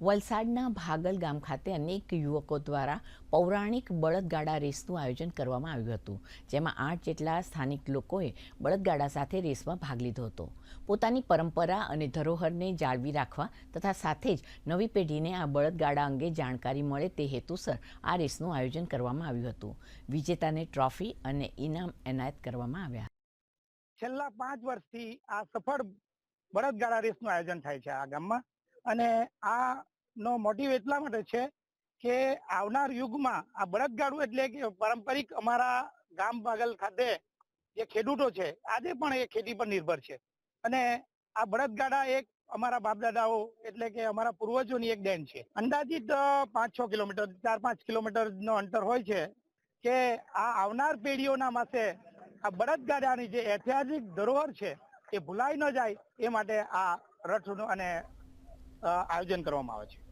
વલસાડના ભાગલ ગામ ખાતે અનેક યુવકો દ્વારા પૌરાણિક બળદગાડા રેસનું આયોજન કરવામાં આવ્યું હતું, જેમાં આઠ જેટલા સ્થાનિક લોકોએ બળદગાડા સાથે રેસમાં ભાગ લીધો હતો. પોતાની પરંપરા અને ધરોહરને જાળવી રાખવા તથા સાથે જ નવી પેઢીને આ બળદગાડા અંગે જાણકારી મળે તે હેતુસર આ રેસનું આયોજન કરવામાં આવ્યું હતું. વિજેતાને ટ્રોફી અને ઇનામ એનાયત કરવામાં આવ્યા. છેલ્લા પાંચ વર્ષથી આ સફળ બળદગાડા રેસનું આયોજન થાય છે આ ગામમાં. અને આ નો મોટિવ એટલા માટે છે કે આવનાર યુગમાં આ બળદગાડું એટલે કે પારંપરિક અમારા ગામ બાગલ ખાતે જે ખેડૂતો છે, આજે પણ એ ખેતી પર નિર્ભર છે. અને આ બળદગાડા એક અમારા બાપદાદાઓ એટલે કે અમારા પૂર્વજોની એક દેન છે. અંદાજિત પાંચ છ કિલોમીટર ચાર પાંચ કિલોમીટર નો અંતર હોય છે કે આ આવનાર પેઢીઓના માસે આ બળદગાડાની જે ઐતિહાસિક ધરોહર છે એ ભૂલાઈ ન જાય એ માટે આ રથ અને આયોજન કરવામાં આવે છે.